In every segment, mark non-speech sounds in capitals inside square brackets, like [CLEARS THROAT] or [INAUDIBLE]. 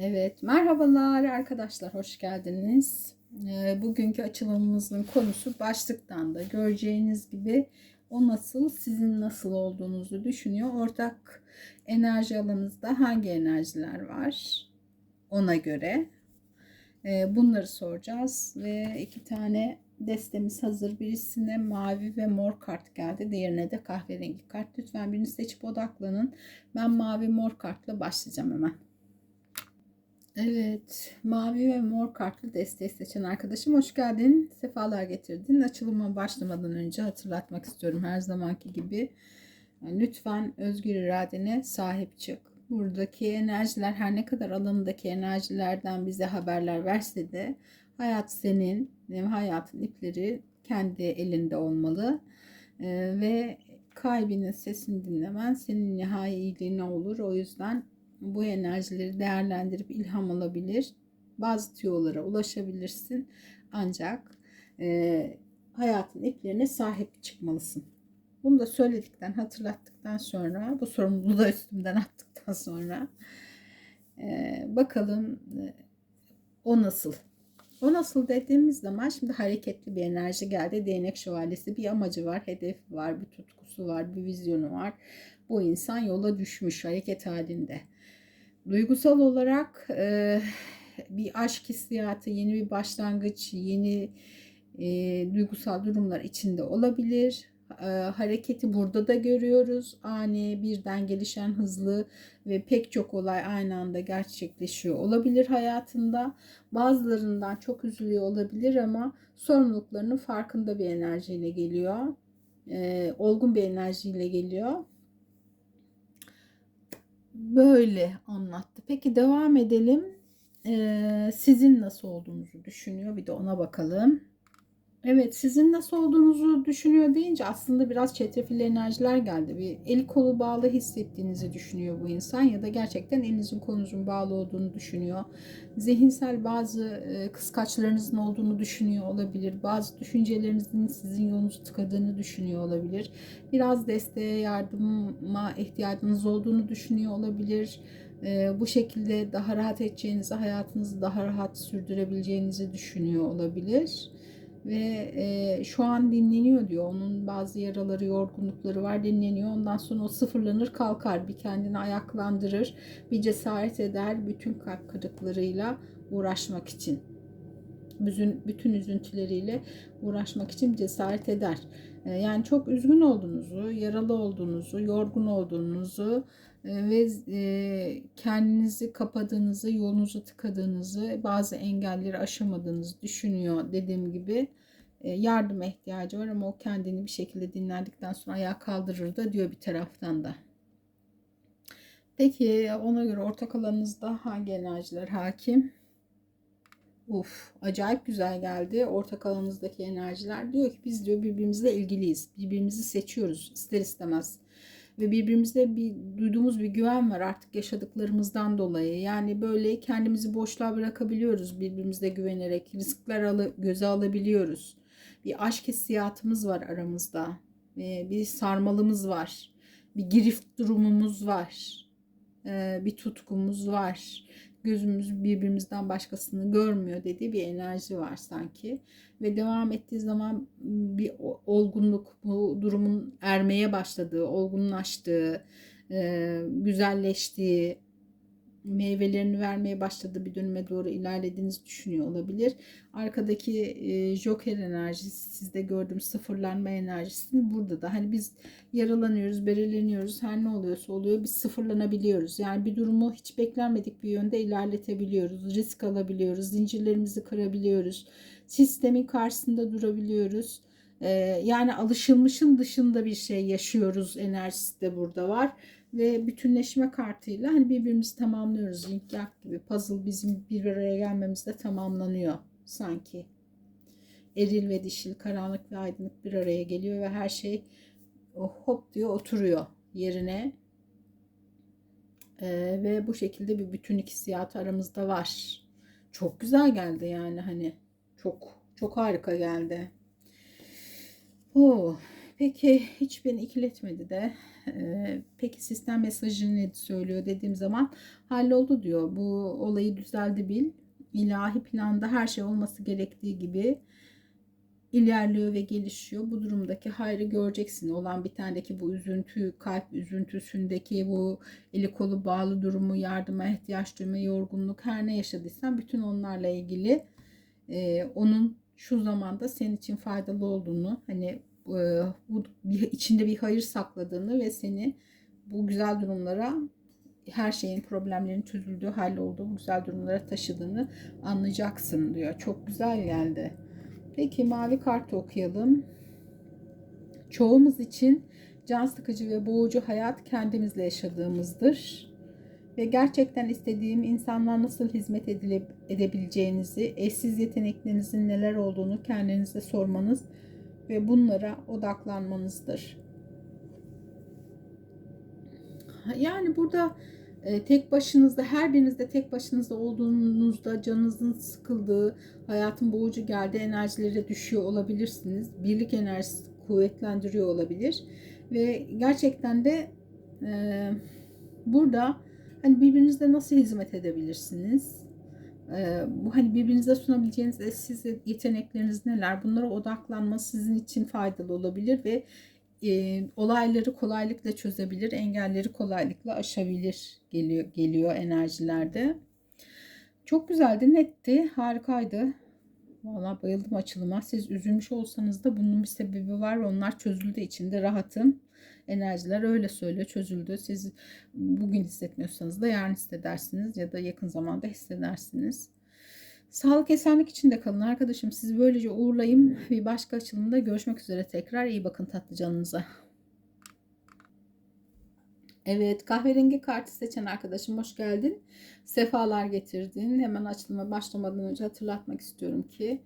Evet, merhabalar arkadaşlar, hoş geldiniz. Ee, Bugünkü açılımımızın konusu başlıktan da göreceğiniz gibi o nasıl, sizin nasıl olduğunuzu düşünüyor. Ortak enerji alanınızda hangi enerjiler var? Ona göre e, bunları soracağız ve iki tane destemiz hazır. Birisine mavi ve mor kart geldi. Diğerine de kahverengi kart. Lütfen birini seçip odaklanın. Ben mavi mor kartla başlayacağım hemen. Evet, mavi ve mor kartlı desteği seçen arkadaşım hoş geldin. Sefalar getirdin. Açılıma başlamadan önce hatırlatmak istiyorum her zamanki gibi. Lütfen özgür iradene sahip çık. Buradaki enerjiler her ne kadar alanındaki enerjilerden bize haberler verse de hayat senin, hayatın ipleri kendi elinde olmalı. Ee, ve kalbinin sesini dinlemen senin nihai iyiliğine olur. O yüzden bu enerjileri değerlendirip ilham alabilir. Bazı tüyolara ulaşabilirsin. Ancak e, hayatın iplerine sahip çıkmalısın. Bunu da söyledikten, hatırlattıktan sonra, bu sorumluluğu da üstümden attıktan sonra e, bakalım e, o nasıl? O nasıl dediğimiz zaman şimdi hareketli bir enerji geldi. Değnek şövalyesi bir amacı var, hedefi var, bir tutkusu var, bir vizyonu var. Bu insan yola düşmüş, hareket halinde. Duygusal olarak e, bir aşk hissiyatı, yeni bir başlangıç, yeni e, duygusal durumlar içinde olabilir. E, hareketi burada da görüyoruz. Ani, birden gelişen, hızlı ve pek çok olay aynı anda gerçekleşiyor olabilir hayatında. Bazılarından çok üzülüyor olabilir ama sorumluluklarının farkında bir enerjiyle geliyor. E, olgun bir enerjiyle geliyor böyle anlattı. Peki devam edelim. Ee, sizin nasıl olduğunuzu düşünüyor. Bir de ona bakalım. Evet sizin nasıl olduğunuzu düşünüyor deyince aslında biraz çetrefilli enerjiler geldi. Bir eli kolu bağlı hissettiğinizi düşünüyor bu insan ya da gerçekten elinizin kolunuzun bağlı olduğunu düşünüyor. Zihinsel bazı e, kıskaçlarınızın olduğunu düşünüyor olabilir. Bazı düşüncelerinizin sizin yolunuzu tıkadığını düşünüyor olabilir. Biraz desteğe, yardıma ihtiyacınız olduğunu düşünüyor olabilir. E, bu şekilde daha rahat edeceğinizi, hayatınızı daha rahat sürdürebileceğinizi düşünüyor olabilir ve e, şu an dinleniyor diyor. Onun bazı yaraları, yorgunlukları var dinleniyor. Ondan sonra o sıfırlanır kalkar. Bir kendini ayaklandırır. Bir cesaret eder bütün kalp kırıklarıyla uğraşmak için. Bütün, bütün üzüntüleriyle uğraşmak için cesaret eder. E, yani çok üzgün olduğunuzu, yaralı olduğunuzu, yorgun olduğunuzu ve e, kendinizi kapadığınızı, yolunuzu tıkadığınızı, bazı engelleri aşamadığınızı düşünüyor dediğim gibi e, yardıma ihtiyacı var ama o kendini bir şekilde dinlendikten sonra ayağa kaldırır da diyor bir taraftan da. Peki ona göre ortak alanınızda hangi enerjiler hakim? Uf, acayip güzel geldi. Ortak alanınızdaki enerjiler diyor ki biz diyor birbirimizle ilgiliyiz. Birbirimizi seçiyoruz ister istemez ve birbirimize bir duyduğumuz bir güven var artık yaşadıklarımızdan dolayı. Yani böyle kendimizi boşluğa bırakabiliyoruz birbirimizle güvenerek. Riskler alı, göze alabiliyoruz. Bir aşk hissiyatımız var aramızda. Bir sarmalımız var. Bir girift durumumuz var. Ee, bir tutkumuz var gözümüz birbirimizden başkasını görmüyor dediği bir enerji var sanki. Ve devam ettiği zaman bir olgunluk, bu durumun ermeye başladığı, olgunlaştığı, güzelleştiği, meyvelerini vermeye başladığı bir dönüme doğru ilerlediğinizi düşünüyor olabilir. Arkadaki e, Joker enerjisi sizde gördüğüm sıfırlanma enerjisini burada da hani biz yaralanıyoruz, belirleniyoruz. Her ne oluyorsa oluyor biz sıfırlanabiliyoruz. Yani bir durumu hiç beklenmedik bir yönde ilerletebiliyoruz. Risk alabiliyoruz. Zincirlerimizi kırabiliyoruz. Sistemin karşısında durabiliyoruz. Ee, yani alışılmışın dışında bir şey yaşıyoruz enerjisi de burada var ve bütünleşme kartıyla hani birbirimizi tamamlıyoruz. Yak gibi puzzle bizim bir araya gelmemizde tamamlanıyor sanki. Eril ve dişil, karanlık ve aydınlık bir araya geliyor ve her şey hop diyor oturuyor yerine. Ee, ve bu şekilde bir bütünlük hissiyatı aramızda var. Çok güzel geldi yani hani çok çok harika geldi. Oh, peki hiç beni ikiletmedi de e, peki sistem mesajı ne söylüyor dediğim zaman halloldu diyor. Bu olayı düzeldi bil. İlahi planda her şey olması gerektiği gibi ilerliyor ve gelişiyor. Bu durumdaki hayrı göreceksin. Olan bir tandeki bu üzüntü, kalp üzüntüsündeki bu eli kolu bağlı durumu, yardıma ihtiyaç duyma, yorgunluk her ne yaşadıysan bütün onlarla ilgili e, onun şu zamanda senin için faydalı olduğunu, hani bu bir, içinde bir hayır sakladığını ve seni bu güzel durumlara her şeyin problemlerin çözüldüğü hallolduğu bu güzel durumlara taşıdığını anlayacaksın diyor. Çok güzel geldi. Peki mavi kartı okuyalım. Çoğumuz için can sıkıcı ve boğucu hayat kendimizle yaşadığımızdır. Ve gerçekten istediğim insanlar nasıl hizmet edile, edebileceğinizi, eşsiz yeteneklerinizin neler olduğunu kendinize sormanız ve bunlara odaklanmanızdır. Yani burada e, tek başınızda her birinizde tek başınızda olduğunuzda canınızın sıkıldığı, hayatın boğucu geldiği enerjilere düşüyor olabilirsiniz. Birlik enerjisi kuvvetlendiriyor olabilir. Ve gerçekten de e, burada hani birbirinize nasıl hizmet edebilirsiniz? Bu hani birbirinize sunabileceğiniz eşsiz yetenekleriniz neler? Bunlara odaklanma sizin için faydalı olabilir ve e, olayları kolaylıkla çözebilir, engelleri kolaylıkla aşabilir geliyor geliyor enerjilerde. Çok güzeldi, netti, harikaydı. Valla bayıldım açılıma. Siz üzülmüş olsanız da bunun bir sebebi var onlar çözüldü içinde rahatım. Enerjiler öyle söylüyor çözüldü. Siz bugün hissetmiyorsanız da yarın hissedersiniz ya da yakın zamanda hissedersiniz. Sağlık esenlik içinde kalın arkadaşım. Sizi böylece uğurlayayım. Bir başka açılımda görüşmek üzere tekrar. iyi bakın tatlı canınıza. Evet kahverengi kartı seçen arkadaşım hoş geldin. Sefalar getirdin. Hemen açılıma başlamadan önce hatırlatmak istiyorum ki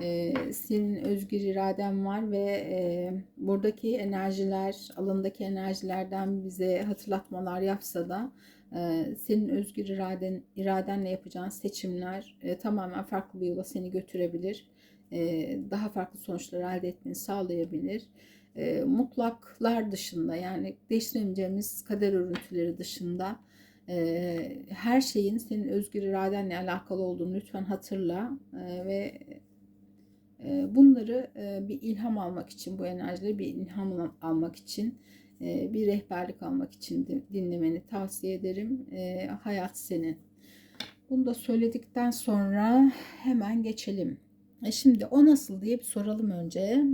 e, senin özgür iraden var ve e, buradaki enerjiler, alandaki enerjilerden bize hatırlatmalar yapsa da e, senin özgür iraden, iradenle yapacağın seçimler e, tamamen farklı bir yola seni götürebilir. E, daha farklı sonuçlar elde etmeni sağlayabilir. E, mutlaklar dışında yani değiştiremeyeceğimiz kader örüntüleri dışında e, her şeyin senin özgür iradenle alakalı olduğunu lütfen hatırla e, ve e, bunları e, bir ilham almak için bu enerjileri bir ilham almak için e, bir rehberlik almak için dinlemeni tavsiye ederim. Hayat senin. Bunu da söyledikten sonra hemen geçelim. Şimdi o nasıl diye bir soralım önce.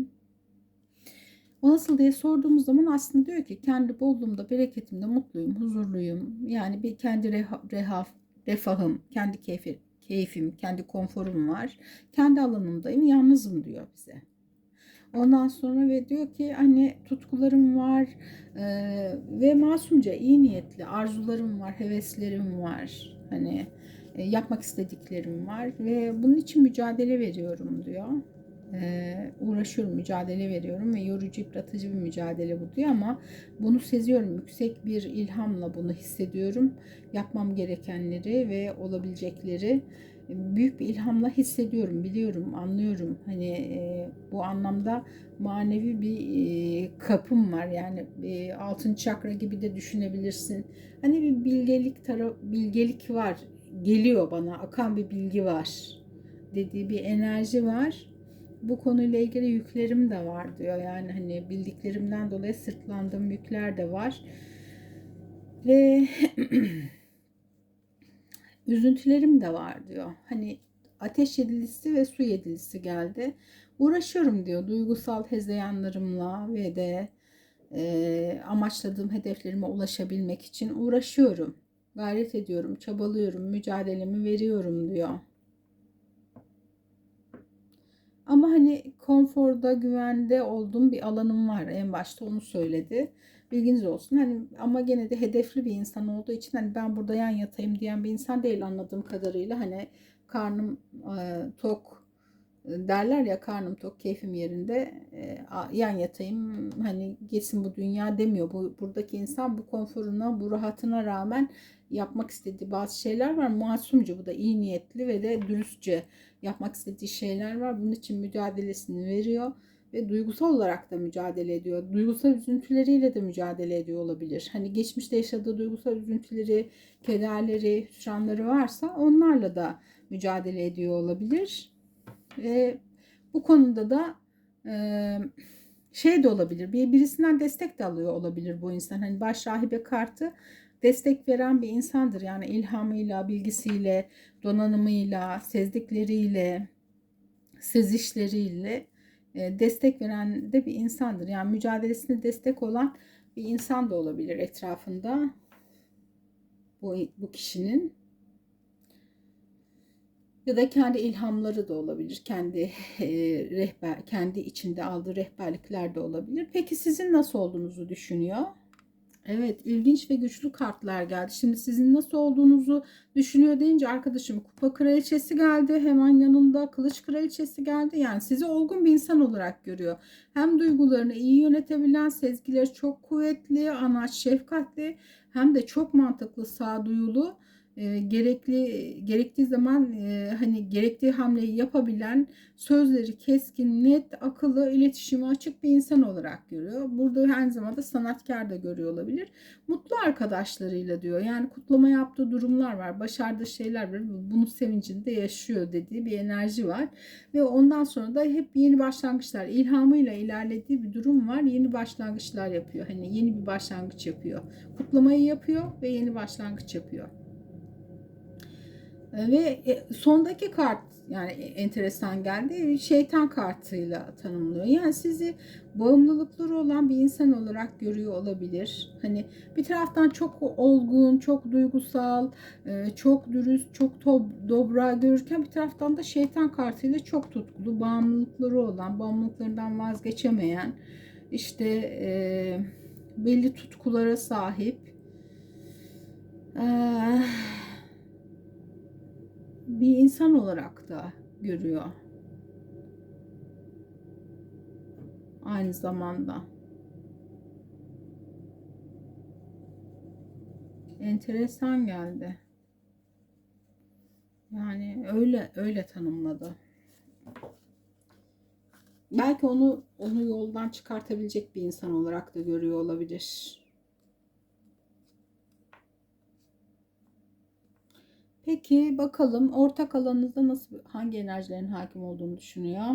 O nasıl diye sorduğumuz zaman aslında diyor ki kendi bolluğumda, bereketimde mutluyum, huzurluyum. Yani bir kendi reha, rehaf, refahım, kendi keyfi, keyfim, kendi konforum var. Kendi alanımdayım, yalnızım diyor bize. Ondan sonra ve diyor ki hani tutkularım var e, ve masumca iyi niyetli arzularım var, heveslerim var. Hani e, yapmak istediklerim var ve bunun için mücadele veriyorum diyor. E, uğraşıyorum, mücadele veriyorum ve yorucu, yıpratıcı bir mücadele bu diyor ama bunu seziyorum. Yüksek bir ilhamla bunu hissediyorum. Yapmam gerekenleri ve olabilecekleri büyük bir ilhamla hissediyorum, biliyorum, anlıyorum. Hani e, bu anlamda manevi bir e, kapım var. Yani e, altın çakra gibi de düşünebilirsin. Hani bir bilgelik taraf bilgelik var. Geliyor bana, akan bir bilgi var dediği bir enerji var. Bu konuyla ilgili yüklerim de var diyor. Yani hani bildiklerimden dolayı sırtlandığım yükler de var. Ve [CLEARS THROAT] üzüntülerim de var diyor. Hani ateş yedilisi ve su yedilisi geldi. Uğraşıyorum diyor duygusal hezeyanlarımla ve de e, amaçladığım hedeflerime ulaşabilmek için uğraşıyorum. Gayret ediyorum, çabalıyorum, mücadelemi veriyorum diyor. Ama hani konforda, güvende olduğum bir alanım var. En başta onu söyledi. Bilginiz olsun. Hani ama gene de hedefli bir insan olduğu için hani ben burada yan yatayım diyen bir insan değil anladığım kadarıyla. Hani karnım e, tok e, derler ya karnım tok keyfim yerinde e, yan yatayım hani geçsin bu dünya demiyor. Bu buradaki insan bu konforuna, bu rahatına rağmen yapmak istediği bazı şeyler var. Masumca bu da iyi niyetli ve de dürüstçe yapmak istediği şeyler var. Bunun için mücadelesini veriyor ve duygusal olarak da mücadele ediyor. Duygusal üzüntüleriyle de mücadele ediyor olabilir. Hani geçmişte yaşadığı duygusal üzüntüleri, kederleri, hüsranları varsa onlarla da mücadele ediyor olabilir. Ve bu konuda da e, şey de olabilir. Bir birisinden destek de alıyor olabilir bu insan. Hani baş rahibe kartı destek veren bir insandır. Yani ilhamıyla, bilgisiyle, donanımıyla, sezdikleriyle, sezişleriyle e, destek veren de bir insandır. Yani mücadelesine destek olan bir insan da olabilir etrafında bu, bu kişinin. Ya da kendi ilhamları da olabilir. Kendi e, rehber, kendi içinde aldığı rehberlikler de olabilir. Peki sizin nasıl olduğunuzu düşünüyor? Evet, ilginç ve güçlü kartlar geldi. Şimdi sizin nasıl olduğunuzu düşünüyor deyince arkadaşım kupa kraliçesi geldi. Hemen yanında kılıç kraliçesi geldi. Yani sizi olgun bir insan olarak görüyor. Hem duygularını iyi yönetebilen, sezgileri çok kuvvetli, anaç şefkatli hem de çok mantıklı, sağduyulu e, gerekli gerektiği zaman e, hani gerektiği hamleyi yapabilen sözleri keskin, net, akıllı, iletişime açık bir insan olarak görüyor. Burada aynı zamanda sanatkar da görüyor olabilir. Mutlu arkadaşlarıyla diyor. Yani kutlama yaptığı durumlar var. Başardığı şeyler var. Bunun sevincinde yaşıyor dediği bir enerji var. Ve ondan sonra da hep yeni başlangıçlar, ilhamıyla ilerlediği bir durum var. Yeni başlangıçlar yapıyor. Hani yeni bir başlangıç yapıyor. Kutlamayı yapıyor ve yeni başlangıç yapıyor. Ve e, sondaki kart yani enteresan geldi. Şeytan kartıyla tanımlıyor. Yani sizi bağımlılıkları olan bir insan olarak görüyor olabilir. Hani bir taraftan çok olgun, çok duygusal, e, çok dürüst, çok dobra görürken bir taraftan da şeytan kartıyla çok tutkulu, bağımlılıkları olan, bağımlılıklarından vazgeçemeyen, işte e, belli tutkulara sahip. Eee bir insan olarak da görüyor. Aynı zamanda. Enteresan geldi. Yani öyle öyle tanımladı. Belki onu onu yoldan çıkartabilecek bir insan olarak da görüyor olabilir. Peki bakalım ortak alanınızda nasıl hangi enerjilerin hakim olduğunu düşünüyor?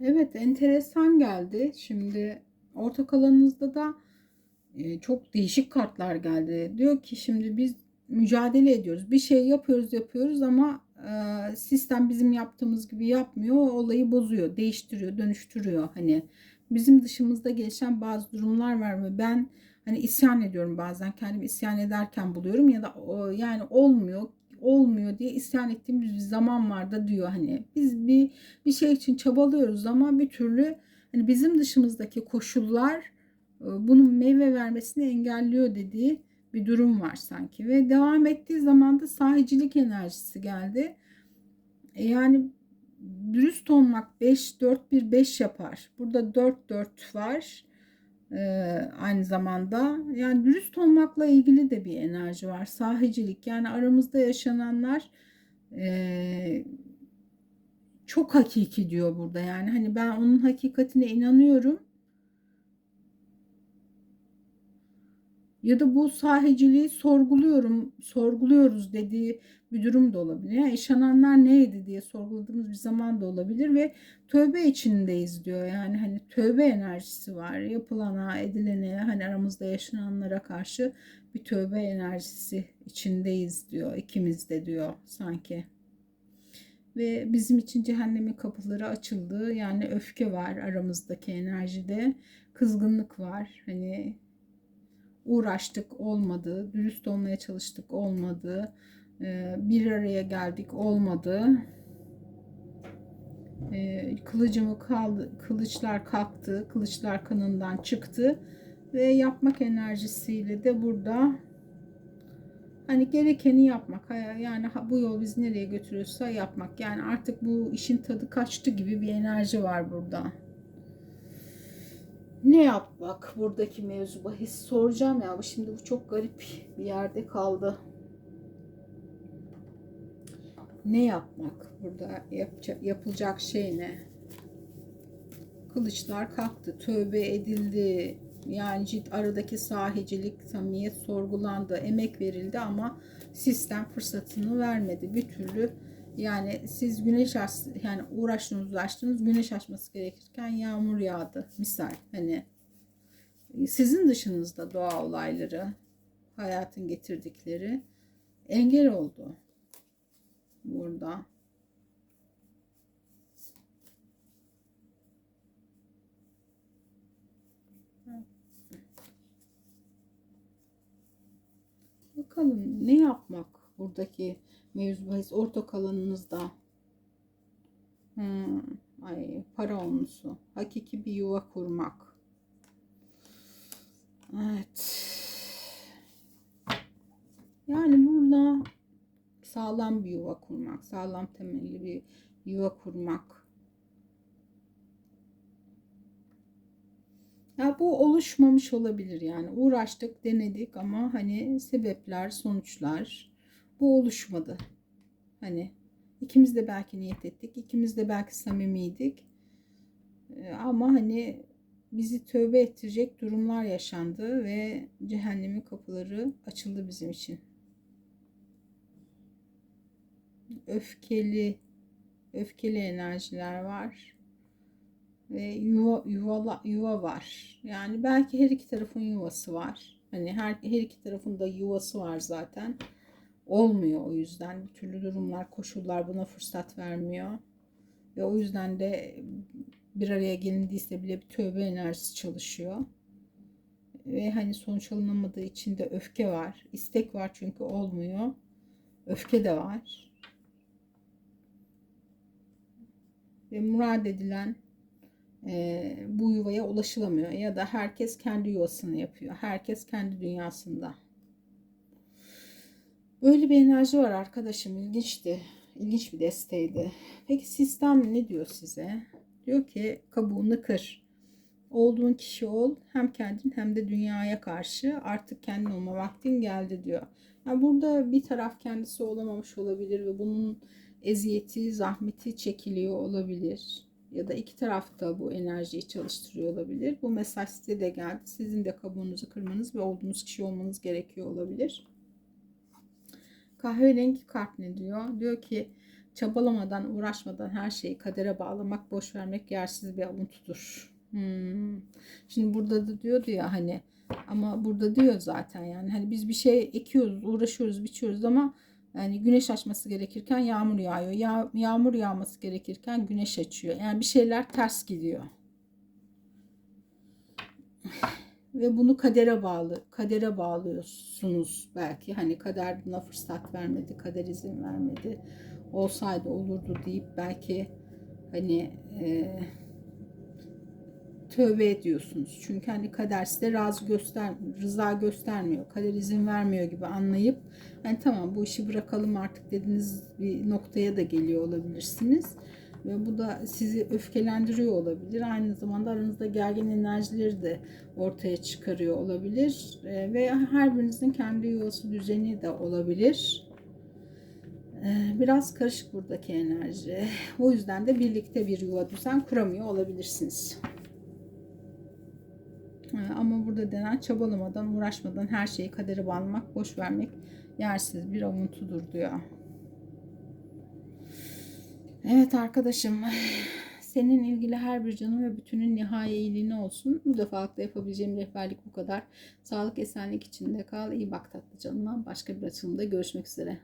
Evet enteresan geldi. Şimdi ortak alanınızda da e, çok değişik kartlar geldi. Diyor ki şimdi biz mücadele ediyoruz. Bir şey yapıyoruz yapıyoruz ama e, sistem bizim yaptığımız gibi yapmıyor. O olayı bozuyor, değiştiriyor, dönüştürüyor. Hani bizim dışımızda gelişen bazı durumlar var mı? Ben hani isyan ediyorum bazen kendimi isyan ederken buluyorum ya da yani olmuyor olmuyor diye isyan ettiğimiz bir zaman var da diyor hani biz bir bir şey için çabalıyoruz ama bir türlü hani bizim dışımızdaki koşullar e, bunun meyve vermesini engelliyor dediği bir durum var sanki ve devam ettiği zaman da sahicilik enerjisi geldi. E yani dürüst olmak 5 4 1 5 yapar. Burada 4 4 var. Aynı zamanda yani dürüst olmakla ilgili de bir enerji var. Sahicilik yani aramızda yaşananlar e, çok hakiki diyor burada. Yani hani ben onun hakikatine inanıyorum. Ya da bu sahiciliği sorguluyorum, sorguluyoruz dediği bir durum da olabilir. Yani yaşananlar neydi diye sorguladığımız bir zaman da olabilir ve tövbe içindeyiz diyor. Yani hani tövbe enerjisi var. Yapılana, edilene, hani aramızda yaşananlara karşı bir tövbe enerjisi içindeyiz diyor. İkimiz de diyor sanki. Ve bizim için cehennemin kapıları açıldı. Yani öfke var aramızdaki enerjide. Kızgınlık var. Hani uğraştık olmadı. Dürüst olmaya çalıştık olmadı ee, bir araya geldik olmadı. Ee, kılıcımı kaldı, kılıçlar kalktı, kılıçlar kanından çıktı ve yapmak enerjisiyle de burada hani gerekeni yapmak yani bu yol bizi nereye götürüyorsa yapmak yani artık bu işin tadı kaçtı gibi bir enerji var burada. Ne yapmak buradaki mevzu bahis soracağım ya şimdi bu çok garip bir yerde kaldı ne yapmak? Burada yapacak, yapılacak şey ne? kılıçlar kalktı, tövbe edildi. Yani ciddi aradaki sahicilik, samimiyet sorgulandı, emek verildi ama sistem fırsatını vermedi. Bir türlü yani siz güneş aç, yani uğraştınız uğraştınız güneş açması gerekirken yağmur yağdı misal hani sizin dışınızda doğa olayları hayatın getirdikleri engel oldu burada. Bakalım ne yapmak buradaki mevzu bahis ortak alanınızda. Hmm, ay para onusu. Hakiki bir yuva kurmak. Evet. Yani burada sağlam bir yuva kurmak, sağlam temelli bir yuva kurmak. Ya bu oluşmamış olabilir yani. Uğraştık, denedik ama hani sebepler, sonuçlar bu oluşmadı. Hani ikimiz de belki niyet ettik, ikimiz de belki samimiydik. Ee, Ama hani bizi tövbe ettirecek durumlar yaşandı ve cehennemin kapıları açıldı bizim için. Öfkeli, öfkeli enerjiler var ve yuva yuvala, yuva var. Yani belki her iki tarafın yuvası var. Hani her, her iki tarafın da yuvası var zaten. Olmuyor o yüzden. Bir türlü durumlar, koşullar buna fırsat vermiyor. Ve o yüzden de bir araya gelindiyse bile bir tövbe enerjisi çalışıyor. Ve hani sonuç alınamadığı için de öfke var. İstek var çünkü olmuyor. Öfke de var. Ve murad edilen e, bu yuvaya ulaşılamıyor. Ya da herkes kendi yuvasını yapıyor. Herkes kendi dünyasında. Böyle bir enerji var arkadaşım. İlginçti. İlginç bir desteğiydi. Peki sistem ne diyor size? Diyor ki kabuğunu kır. Olduğun kişi ol. Hem kendin hem de dünyaya karşı artık kendin olma vaktin geldi diyor. Yani burada bir taraf kendisi olamamış olabilir ve bunun eziyeti, zahmeti çekiliyor olabilir. Ya da iki taraf da bu enerjiyi çalıştırıyor olabilir. Bu mesaj size de geldi. Sizin de kabuğunuzu kırmanız ve olduğunuz kişi olmanız gerekiyor olabilir. Kahverengi kart ne diyor? Diyor ki çabalamadan, uğraşmadan her şeyi kadere bağlamak, boş vermek yersiz bir avuntudur. Hmm. Şimdi burada da diyordu ya hani ama burada diyor zaten yani hani biz bir şey ekiyoruz, uğraşıyoruz, biçiyoruz ama yani güneş açması gerekirken yağmur yağıyor. Ya, yağmur yağması gerekirken güneş açıyor. Yani bir şeyler ters gidiyor. Ve bunu kadere bağlı, kadere bağlıyorsunuz belki. Hani kader buna fırsat vermedi, kader izin vermedi. Olsaydı olurdu deyip belki hani e, tövbe ediyorsunuz. Çünkü hani kader size razı göster, rıza göstermiyor. Kader izin vermiyor gibi anlayıp hani tamam bu işi bırakalım artık dediğiniz bir noktaya da geliyor olabilirsiniz. Ve bu da sizi öfkelendiriyor olabilir. Aynı zamanda aranızda gergin enerjileri de ortaya çıkarıyor olabilir. E, ve her birinizin kendi yuvası düzeni de olabilir. E, biraz karışık buradaki enerji. O yüzden de birlikte bir yuva düzen kuramıyor olabilirsiniz. E, ama burada denen çabalamadan, uğraşmadan her şeyi kadere bağlamak, boş vermek yersiz bir avuntudur diyor. Evet arkadaşım. Senin ilgili her bir canın ve bütünün nihai iyiliğine olsun. Bu defalıkta yapabileceğim rehberlik bu kadar. Sağlık, esenlik içinde kal. İyi bak tatlı canına. Başka bir açılımda görüşmek üzere.